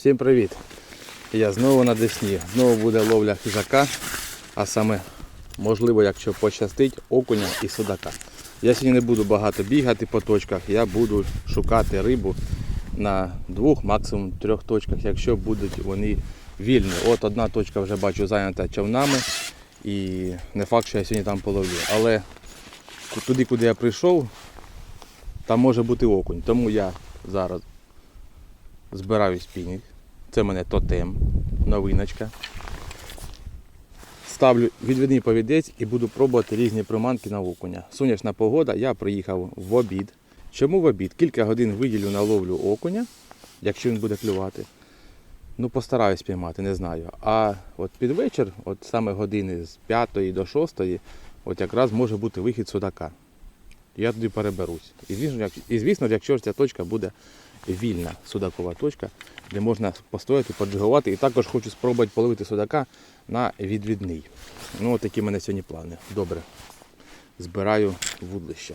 Всім привіт! Я знову на Десні. Знову буде ловля хижака, а саме, можливо, якщо пощастить, окуня і судака. Я сьогодні не буду багато бігати по точках, я буду шукати рибу на двох, максимум трьох точках, якщо будуть вони вільні. От одна точка вже бачу зайнята човнами і не факт, що я сьогодні там половлю. Але туди, куди я прийшов, там може бути окунь. Тому я зараз збираю спінінг. Це мене тотем, новиночка. Ставлю відвідний повідець і буду пробувати різні приманки на окуня. Сонячна погода, я приїхав в обід. Чому в обід? Кілька годин виділю на ловлю окуня, якщо він буде клювати. Ну, постараюсь піймати, не знаю. А от під вечір, от саме години з 5 до 6, от якраз може бути вихід судака. Я туди переберусь. І звісно, якщо ця точка буде вільна судакова точка, де можна постояти, поджигувати. І також хочу спробувати половити судака на відвідний. Ну, от такі в мене сьогодні плани. Добре. Збираю вудлище.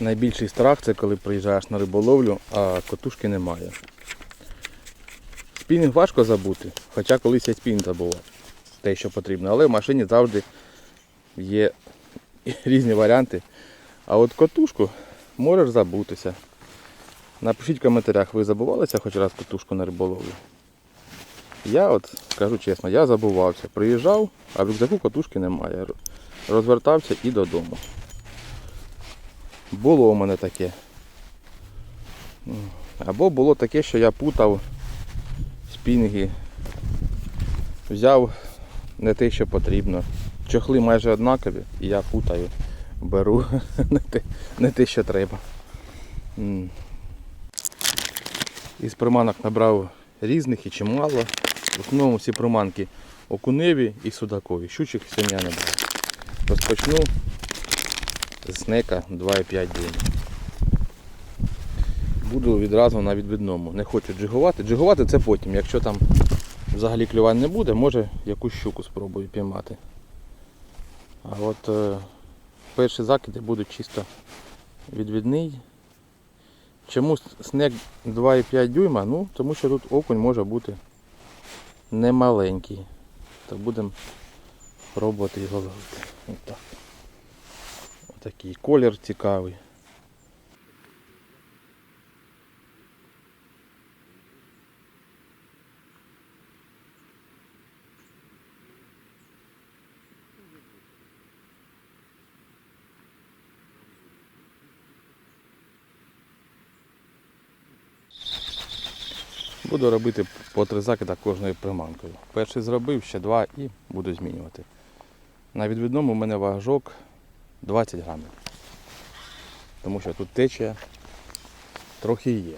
Найбільший страх це коли приїжджаєш на риболовлю, а котушки немає. Спінінг важко забути, хоча колись я спінінг забував. Те, що потрібно. Але в машині завжди є різні варіанти. А от котушку можеш забутися. Напишіть в коментарях, ви забувалися хоч раз котушку на риболовлю? Я от скажу чесно, я забувався. Приїжджав, а в рюкзаку котушки немає. Розвертався і додому. Було у мене таке. Або було таке, що я путав спінги, взяв не те, що потрібно. Чохли майже однакові, і я путаю, беру не те, не те що треба. Із приманок набрав різних і чимало. В основному всі приманки окуневі і судакові. Щучок сьогодні не брав. Розпочну з снека 2,5 дюйм. Буду відразу на відвідному. Не хочу джигувати. Джигувати це потім. Якщо там взагалі клювань не буде, може якусь щуку спробую піймати. А от е, перші закиди будуть чисто відвідний. Чому снег 2,5 дюйма? Ну, тому що тут окунь може бути немаленький. То будемо пробувати його ловити. Отак. Отакий колір цікавий. Буду робити по три закида кожною приманкою. Перший зробив, ще два і буду змінювати. На відвідному у мене важок 20 грамів. Тому що тут течія трохи є.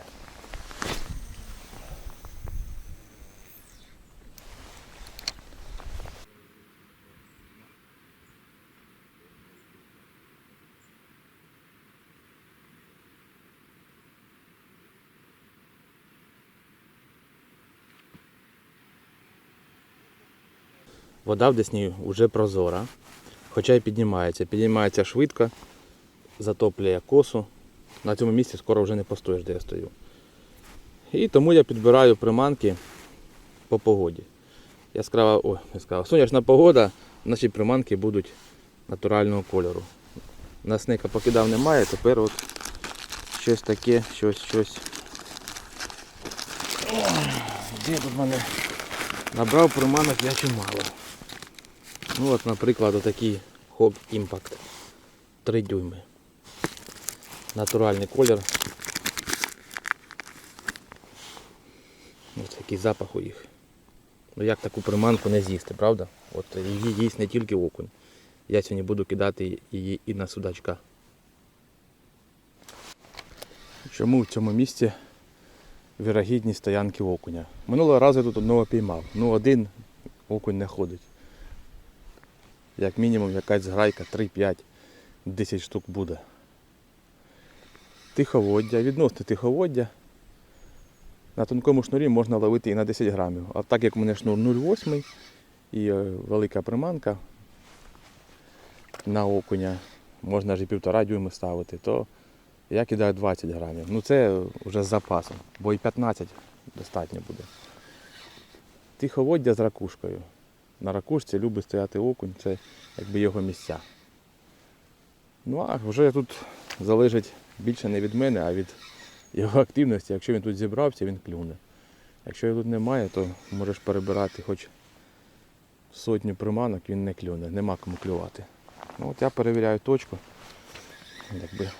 Вода в Десні вже прозора, хоча й піднімається. Піднімається швидко, затоплює косу. На цьому місці скоро вже не постоїш, де я стою. І тому я підбираю приманки по погоді. Яскрава, о, яскрава, сонячна погода, наші приманки будуть натурального кольору. На снека покидав немає, тепер от щось таке, щось, щось. Ой, Де тут мене? Набрав приманок я чимало. Ну от, наприклад, отакий Hog Impact 3 дюйми. Натуральний колір. Ось який запах у їх. Ну як таку приманку не з'їсти, правда? От її їсть не тільки окунь. Я сьогодні буду кидати її і на судачка. Чому в цьому місці вірогідність стоянки окуня? Минулого разу я тут одного піймав. Ну один окунь не ходить. Як мінімум якась зграйка 3-5, 10 штук буде. Тиховоддя, відносне тиховоддя. На тонкому шнурі можна ловити і на 10 грамів. А так як у мене шнур 0,8 і е, велика приманка на окуня, можна ж і півтора дюйми ставити, то я кидаю 20 грамів. Ну це вже з запасом, бо і 15 достатньо буде. Тиховоддя з ракушкою. На ракушці любить стояти окунь, це якби його місця. Ну а вже тут залежить більше не від мене, а від його активності. Якщо він тут зібрався, він клюне. Якщо його тут немає, то можеш перебирати хоч сотню приманок, він не клюне, нема кому клювати. Ну от я перевіряю точку. Якби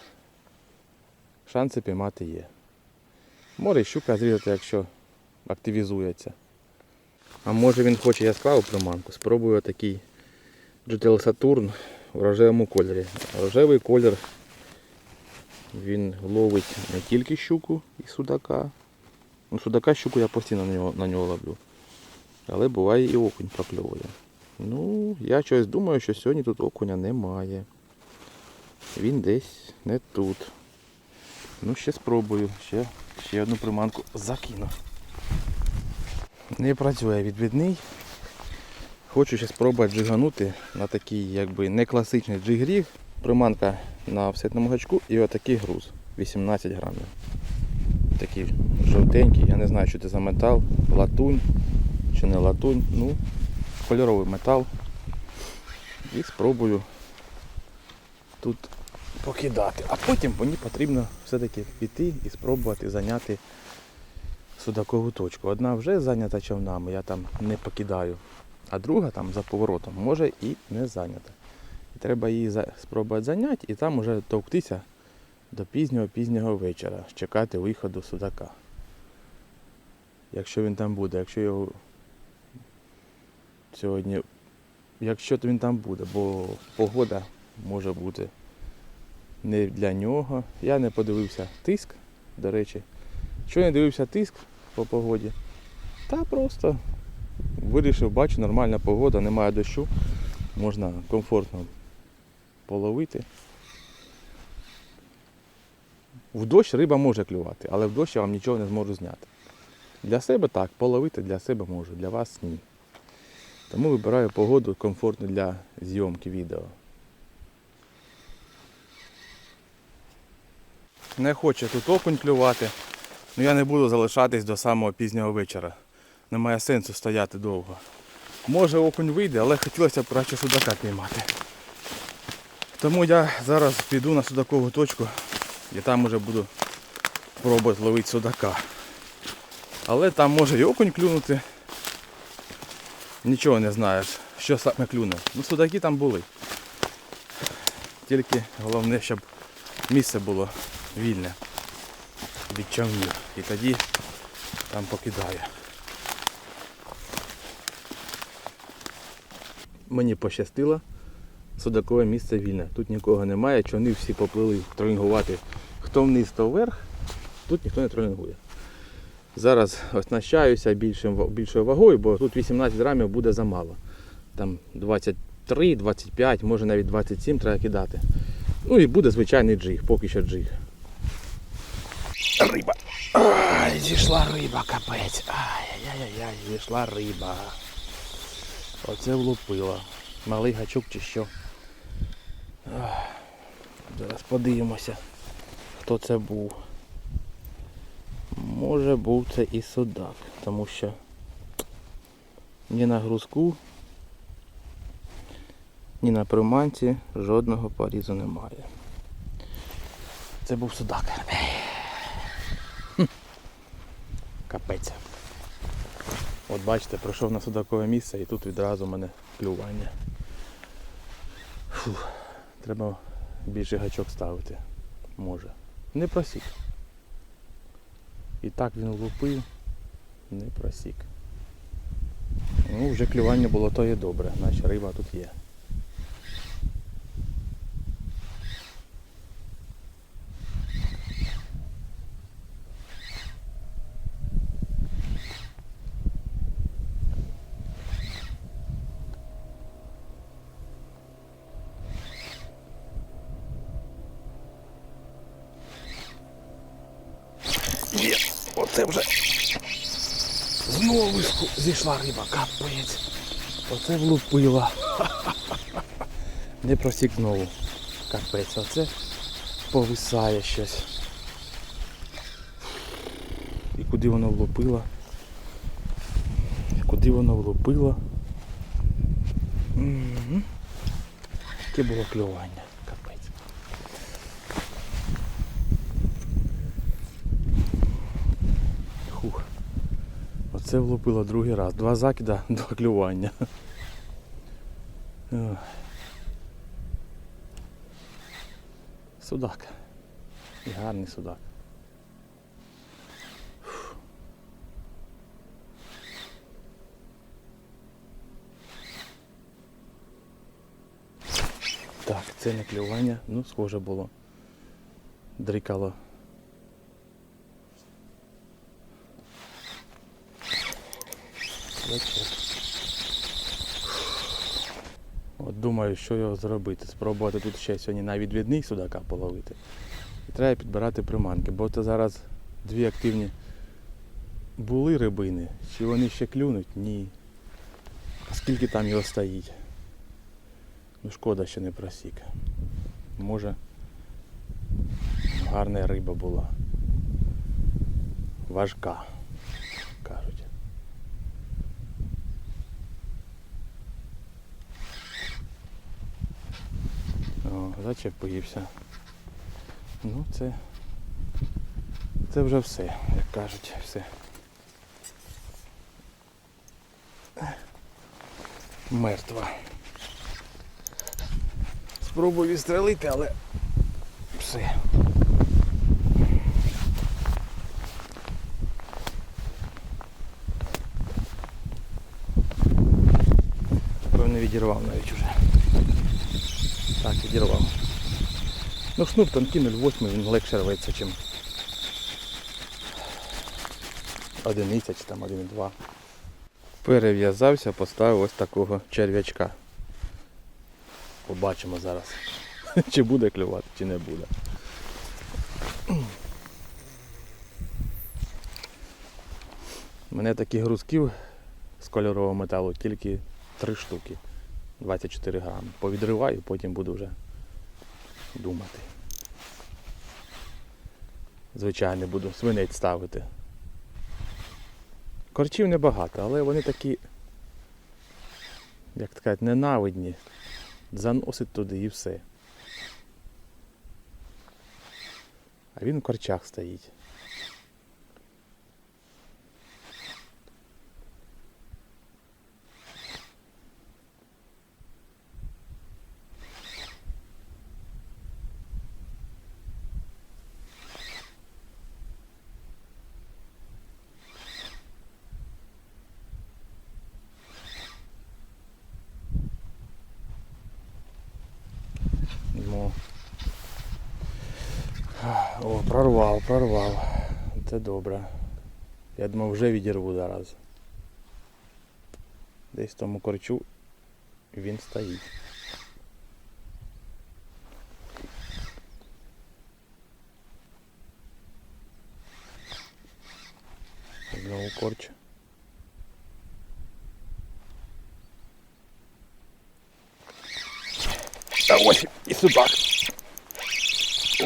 шанси піймати є. Може і щука зрізати, якщо активізується. А може він хоче яскраву приманку. Спробую такий GTL Saturn в рожевому кольорі. Рожевий колір він ловить не тільки щуку і судака. Ну, судака щуку я постійно на нього, на нього ловлю. Але буває і окунь прокльовує. Ну, я щось думаю, що сьогодні тут окуня немає. Він десь не тут. Ну, ще спробую. Ще, ще одну приманку закину. Не працює відвідний. Хочу ще спробувати джиганути на такий якби не класичний джигріг. Приманка на офсетному гачку і отакий груз 18 грамів. Такий жовтенький, я не знаю, що це за метал, латунь чи не латунь. Ну, кольоровий метал. І спробую тут покидати. А потім мені потрібно все-таки піти і спробувати зайняти судакову точку. Одна вже зайнята човнами, я там не покидаю, а друга там за поворотом може і не зайнята. І треба її спробувати зайняти і там уже товктися до пізнього-пізнього вечора, чекати виходу судака. Якщо він там буде, якщо його сьогодні, якщо він там буде, бо погода може бути не для нього. Я не подивився тиск, до речі. Що не дивився тиск по погоді? Та просто вирішив, бачу, нормальна погода, немає дощу, можна комфортно половити. В дощ риба може клювати, але в дощ я вам нічого не зможу зняти. Для себе так, половити для себе можу, для вас ні. Тому вибираю погоду комфортну для зйомки відео. Не хоче тут окунь клювати, але я не буду залишатись до самого пізнього вечора. Немає сенсу стояти довго. Може окунь вийде, але хотілося б краще судака піймати. Тому я зараз піду на судакову точку і там уже буду пробувати ловити судака. Але там може і окунь клюнути. Нічого не знаєш, що саме клюне. Ну судаки там були. Тільки головне, щоб місце було вільне від. І тоді там покидає. Мені пощастило, судакове місце вільне. Тут нікого немає, човни всі поплили тролінгувати. Хто вниз, то вверх, тут ніхто не тролінгує. Зараз оснащаюся більшим, більшою вагою, бо тут 18 грамів буде замало. Там 23, 25, може навіть 27 треба кидати. Ну і буде звичайний джиг, поки що джиг. Риба. Ай, зійшла риба, капець. Ай-яй-яй, зійшла риба. Оце влупило. Малий гачок чи що. Ах, Зараз подивимося, хто це був. Може був це і судак, тому що ні на грузку, ні на приманці жодного порізу немає. Це був судак. Капець. От бачите, пройшов на судакове місце і тут відразу в мене клювання. Фух. Треба більше гачок ставити. Може. Не просік. І так він влупив, не просік. Ну, вже клювання було то є добре, наче риба тут. Є, оце вже знову зійшла риба, капець. Оце влупила. Не просік знову. Капець, оце повисає щось. І куди воно влупило. Куди воно влупило. Яке було клювання. Капець. Хух. Оце влупило другий раз. Два закида, два клювання. Судак. Гарний судак. Так, це не клювання, ну схоже було. Дрикало. От думаю, що його зробити. Спробувати тут ще сьогодні на відвідний судака половити. І треба підбирати приманки, бо це зараз дві активні були рибини. Чи вони ще клюнуть? Ні. А скільки там його стоїть? Ну шкода, що не просік. Може гарна риба була. Важка, кажуть. О, зачепився. Ну це. Це вже все, як кажуть, все. Мертва. Спробую відстрелити, але все. Певно відірвав навіть уже. Так, відірвав. Ну шнур тонкий 0,8 він легше рветься, ніж одиниця чи там 1,2. Перев'язався, поставив ось такого черв'ячка. Побачимо зараз, чи буде клювати, чи не буде. Мене таких грузків з кольорового металу тільки 3 штуки. 24 грами. Повідриваю, потім буду вже думати. Звичайно, буду свинець ставити. Корчів небагато, але вони такі, як сказати, ненавидні. Заносить туди і все. А він в корчах стоїть. добре. Я думав вже відірву зараз. Десь в тому корчу він стоїть. Знову корч. А ось і судак.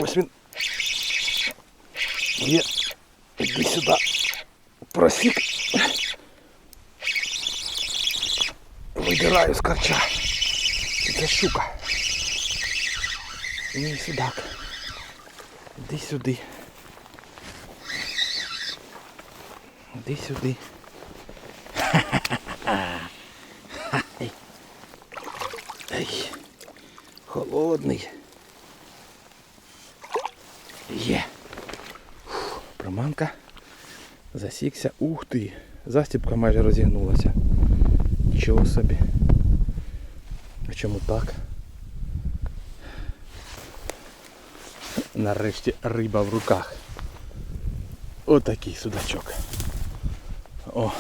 Ось він. Є. Іди сюди. Просік. Видираю з корча. Це щука. Ні, судак. Іди сюди. Іди сюди. Ай. Холодний. Є. Фух, Приманка. Засікся. Ух ти. Застіпка майже розігнулася. Нічого собі. А чому так? Нарешті риба в руках. Отакий судачок. О.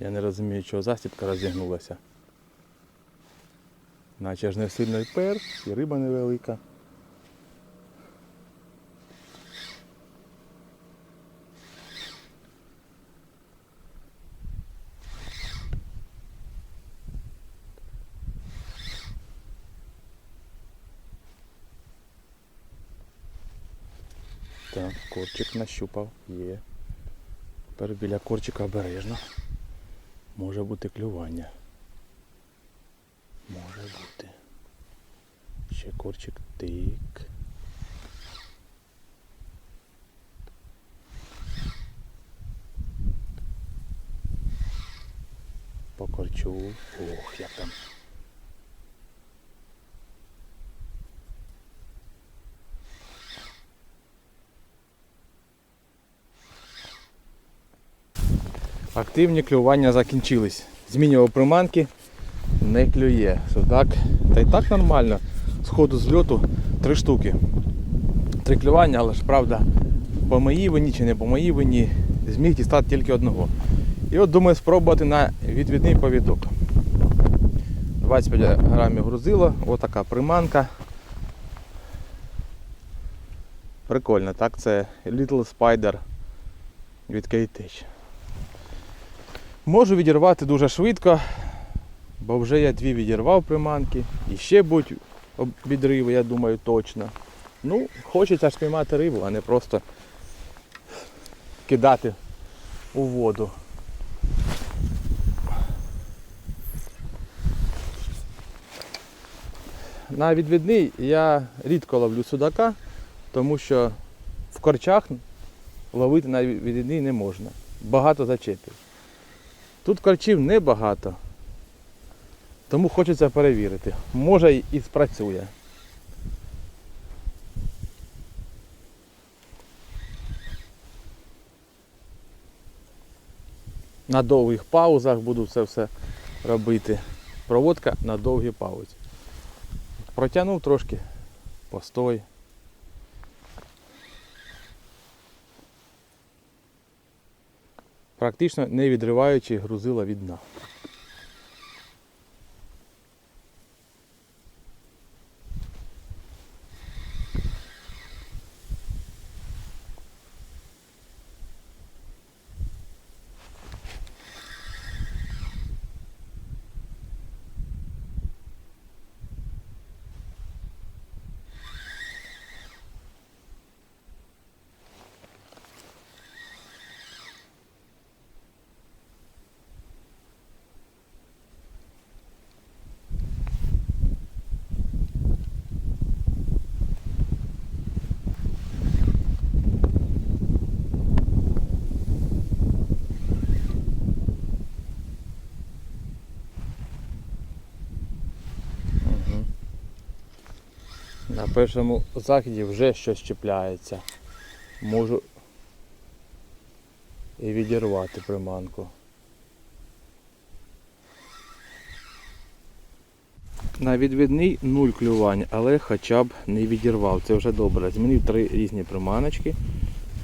Я не розумію, чого застіпка розігнулася. Наче ж не сильно і пер, і риба невелика. Так, корчик нащупав, є. Тепер біля корчика обережно. Може бути клювання. Ще корчик тик. По корчу. Ох, як там. Активні клювання закінчились. Змінював приманки, не клює. Судак. Та й так нормально. З ходу з льоту три штуки. Три клювання, але ж правда, по моїй вині чи не по моїй вині, зміг дістати тільки одного. І от думаю спробувати на відвідний повідок. 25 грамів грузило, отака приманка. Прикольно, так? Це Little Spider від K-Tech. Можу відірвати дуже швидко, бо вже я дві відірвав приманки. І ще будуть об- відриви, я думаю, точно. Ну, хочеться ж спіймати рибу, а не просто кидати у воду. На відвідний я рідко ловлю судака, тому що в корчах ловити на відвідний не можна. Багато зачепів. Тут корчів небагато. Тому хочеться перевірити. Може і спрацює. На довгих паузах буду це все робити. Проводка на довгі паузи. Протягнув трошки, постой. Практично не відриваючи грузила від дна. На першому закиді вже щось чіпляється. Можу і відірвати приманку. На відвідний нуль клювань, але хоча б не відірвав. Це вже добре. Змінив три різні приманочки.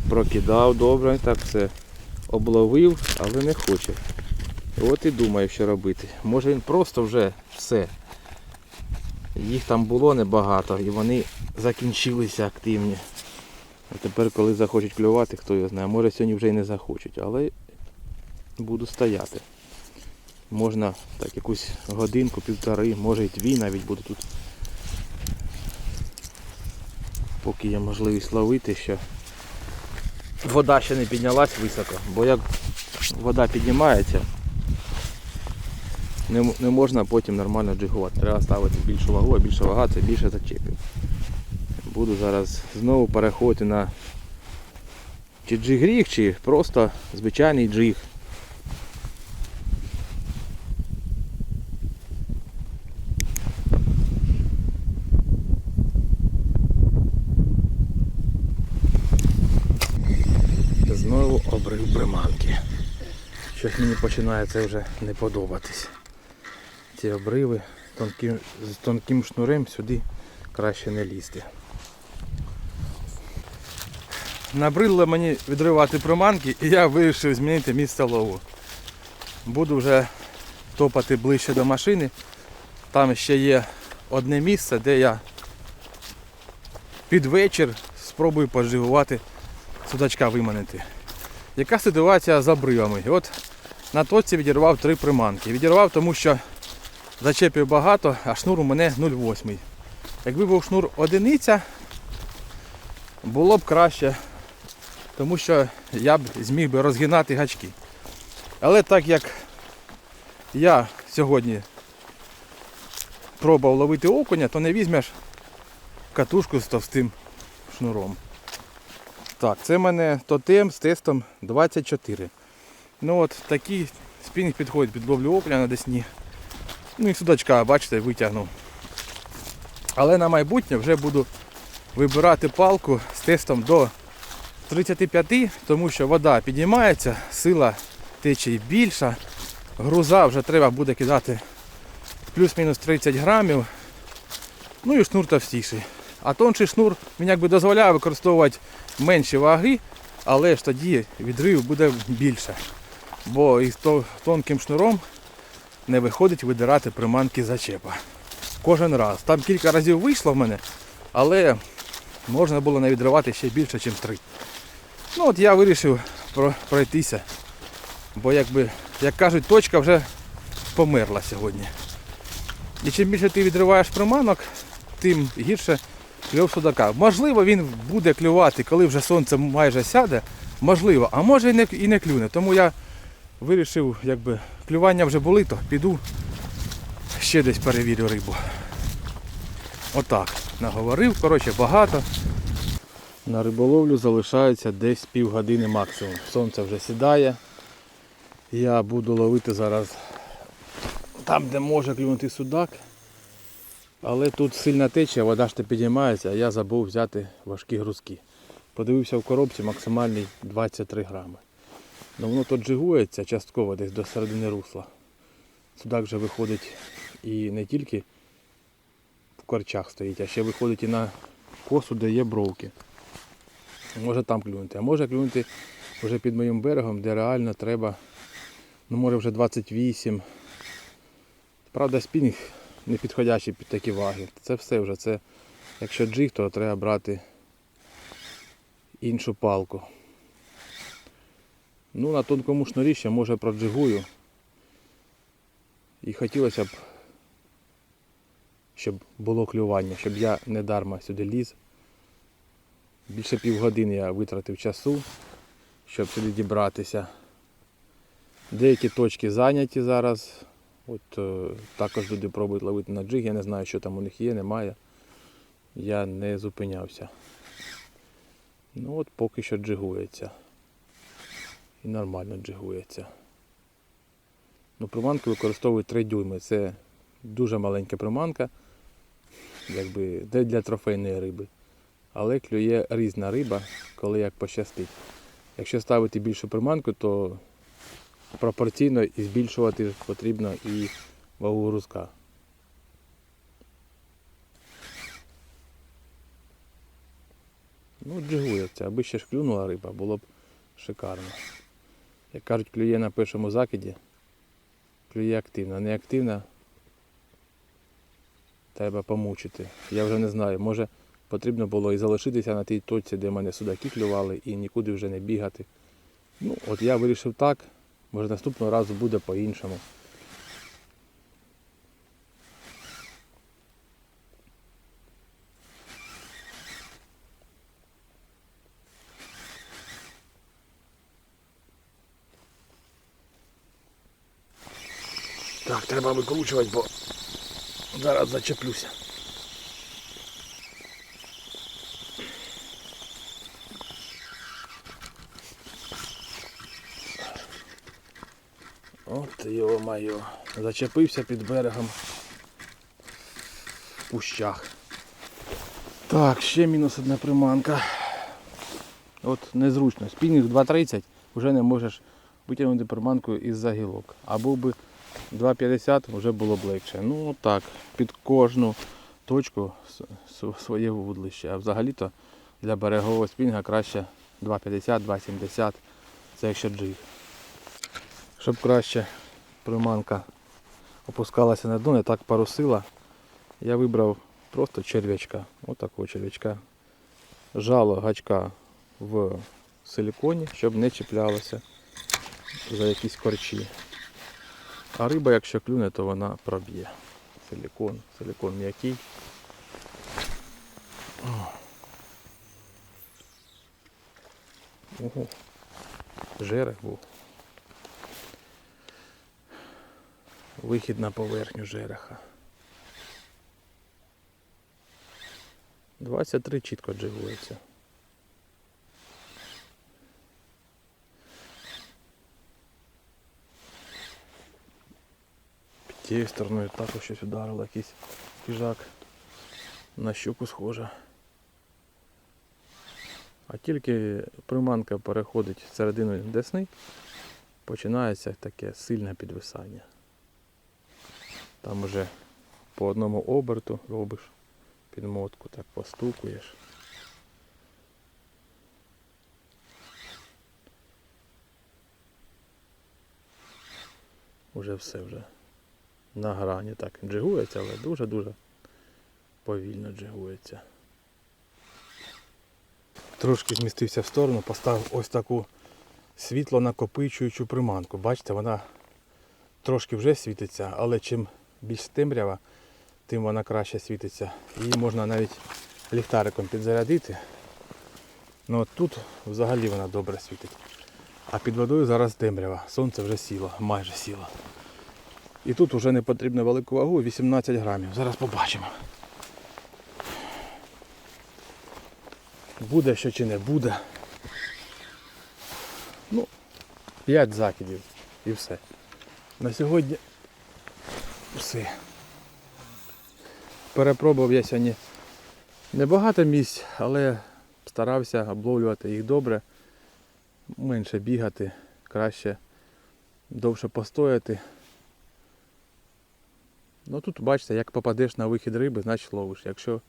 Прокидав добре, так все обловив, але не хоче. От і думаю, що робити. Може він просто вже все. Їх там було небагато і вони закінчилися активні. А тепер, коли захочуть клювати, хто його знає, може сьогодні вже і не захочуть, але буду стояти. Можна так якусь годинку, півтори, може і дві навіть буду тут. Поки є можливість ловити, що вода ще не піднялась високо, бо як вода піднімається, не, не можна потім нормально джигувати. Треба ставити більшу вагу, а більша вага це більше зачепів. Буду зараз знову переходити на чи джиг-ріг, чи просто звичайний джиг. Знову обрив приманки. Щось мені починає це вже не подобатись. Ці обриви тонким, з тонким шнурем сюди краще не лізти. Набридло мені відривати приманки і я вирішив змінити місце лову. Буду вже топати ближче до машини. Там ще є одне місце, де я під вечір спробую пожигувати судачка виманити. Яка ситуація з обривами? От на точці відірвав три приманки. Відірвав, тому що зачепів багато, а шнур у мене 0,8. Якби був шнур одиниця, було б краще тому що я б зміг би розгинати гачки. Але так як я сьогодні пробував ловити окуня, то не візьмеш катушку з товстим шнуром. Так, це в мене тотем з тестом 24. Ну от такий спінінг підходить під ловлю окуня на десні. Ну і судачка, бачите, витягнув. Але на майбутнє вже буду вибирати палку з тестом до 35, тому що вода піднімається, сила течії більша, груза вже треба буде кидати плюс-мінус 30 грамів. Ну і шнур товстіший. А тонший шнур він якби дозволяє використовувати менші ваги, але ж тоді відрив буде більше. Бо із тонким шнуром не виходить видирати приманки зачепа. Кожен раз. Там кілька разів вийшло в мене, але можна було не відривати ще більше, ніж три. Ну от я вирішив пройтися. Бо якби, як кажуть, точка вже померла сьогодні. І чим більше ти відриваєш приманок, тим гірше кльов судака. Можливо, він буде клювати, коли вже сонце майже сяде. Можливо, а може і не, і не клюне. Тому я вирішив, якби клювання вже були, то піду ще десь перевірю рибу. Отак. Наговорив, коротше, багато. На риболовлю залишається десь півгодини максимум. Сонце вже сідає. Я буду ловити зараз там, де може клюнути судак. Але тут сильна течія, вода ж не підіймається, а я забув взяти важкі грузки. Подивився в коробці максимальний 23 грами. Ну воно тут джигується частково десь до середини русла. Судак вже виходить і не тільки в корчах стоїть, а ще виходить і на косу, де є бровки. Може там клюнути, а може клюнути вже під моїм берегом, де реально треба, ну може вже 28. Правда, спінінг не підходящий під такі ваги. Це все вже. Це, якщо джиг, то треба брати іншу палку. Ну, на тонкому шнурі ще може проджигую. І хотілося б, щоб було клювання, щоб я не дарма сюди ліз. Більше півгодини я витратив часу, щоб сюди дібратися. Деякі точки зайняті зараз. От е, також люди пробують ловити на джиг. Я не знаю, що там у них є, немає. Я не зупинявся. Ну от поки що джигується. І нормально джигується. Ну, приманку використовують 3 дюйми. Це дуже маленька приманка, якби де для трофейної риби. Але клює різна риба, коли як пощастить. Якщо ставити більшу приманку, то пропорційно і збільшувати потрібно і вагу грузка. Ну, джигується, аби ще ж клюнула риба, було б шикарно. Як кажуть, клює на першому закиді, клює активно. Не активно треба помучити. Я вже не знаю, може потрібно було і залишитися на тій точці, де мене судаки клювали, і нікуди вже не бігати. Ну, от я вирішив так, може наступного разу буде по-іншому. Так, треба викручувати, бо зараз зачеплюся. От його майо. Зачепився під берегом в пущах. Так, ще мінус одна приманка. От незручно. Спінінг 2.30 вже не можеш витягнути приманку із загілок. А був би 2.50 вже було б легше. Ну так, під кожну точку своє вудлище. А взагалі-то для берегового спінга краще 2.50, 2.70. Це якщо джиг. Щоб краще приманка опускалася на дно, не так парусила, я вибрав просто черв'ячка. Отакого черв'ячка. Жало гачка в силіконі, щоб не чіплялося за якісь корчі. А риба, якщо клюне, то вона проб'є. Силікон, силікон м'який. Ого. Жерех був. Вихід на поверхню жереха. 23 чітко джигується. Тією стороною також щось ударило, якийсь хижак. На щуку схоже. А тільки приманка переходить в середину десни, починається таке сильне підвисання. Там уже по одному оберту робиш підмотку, так постукуєш. Уже все вже на грані так джигується, але дуже-дуже повільно джигується. Трошки змістився в сторону, поставив ось таку світло накопичуючу приманку. Бачите, вона трошки вже світиться, але чим більш темрява, тим вона краще світиться. Її можна навіть ліхтариком підзарядити. Ну тут взагалі вона добре світить. А під водою зараз темрява. Сонце вже сіло, майже сіло. І тут вже не потрібно велику вагу, 18 грамів. Зараз побачимо. Буде що чи не буде. Ну, 5 закидів і все. На сьогодні все. Перепробував я сьогодні небагато місць, але старався обловлювати їх добре, менше бігати, краще довше постояти. Ну тут бачите, як попадеш на вихід риби, значить ловиш. Якщо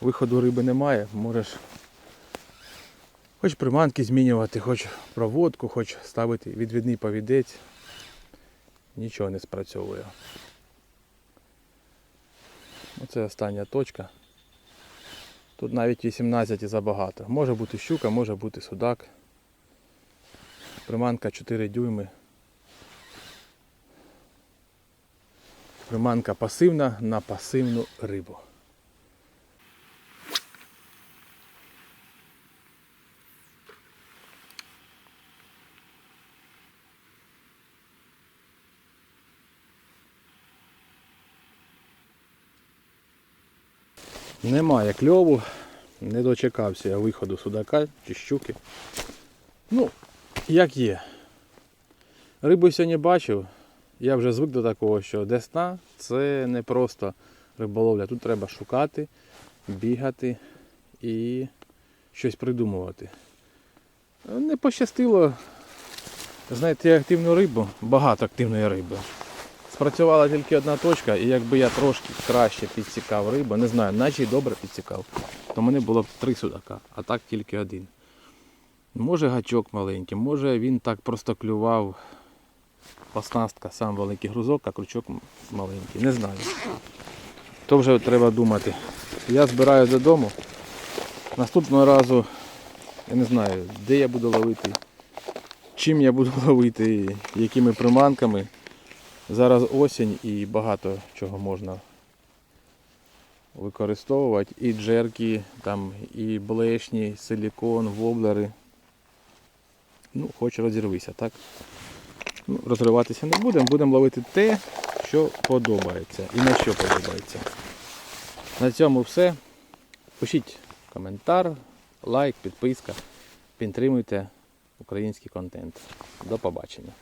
виходу риби немає, можеш хоч приманки змінювати, хоч проводку, хоч ставити відвідний повідець. Нічого не спрацьовує. Оце остання точка. Тут навіть 18 і забагато. Може бути щука, може бути судак. Приманка 4 дюйми. Приманка пасивна на пасивну рибу. Немає кльову, не дочекався я виходу судака чи щуки. Ну, як є. Рибу сьогодні бачив, я вже звик до такого, що десна це не просто риболовля. Тут треба шукати, бігати і щось придумувати. Не пощастило знайти активну рибу, багато активної риби. Спрацювала тільки одна точка, і якби я трошки краще підсікав рибу, не знаю, наче й добре підсікав, то мене було б три судака, а так тільки один. Може гачок маленький, може він так просто клював оснастка, сам великий грузок, а крючок маленький. Не знаю. То вже треба думати. Я збираю додому. Наступного разу я не знаю, де я буду ловити, чим я буду ловити, якими приманками. Зараз осінь і багато чого можна використовувати. І джерки, там, і блешні, силікон, воблери. Ну, хоч розірвися, так? Ну, розриватися не будемо, будемо ловити те, що подобається і на що подобається. На цьому все. Пишіть коментар, лайк, підписка. Підтримуйте український контент. До побачення.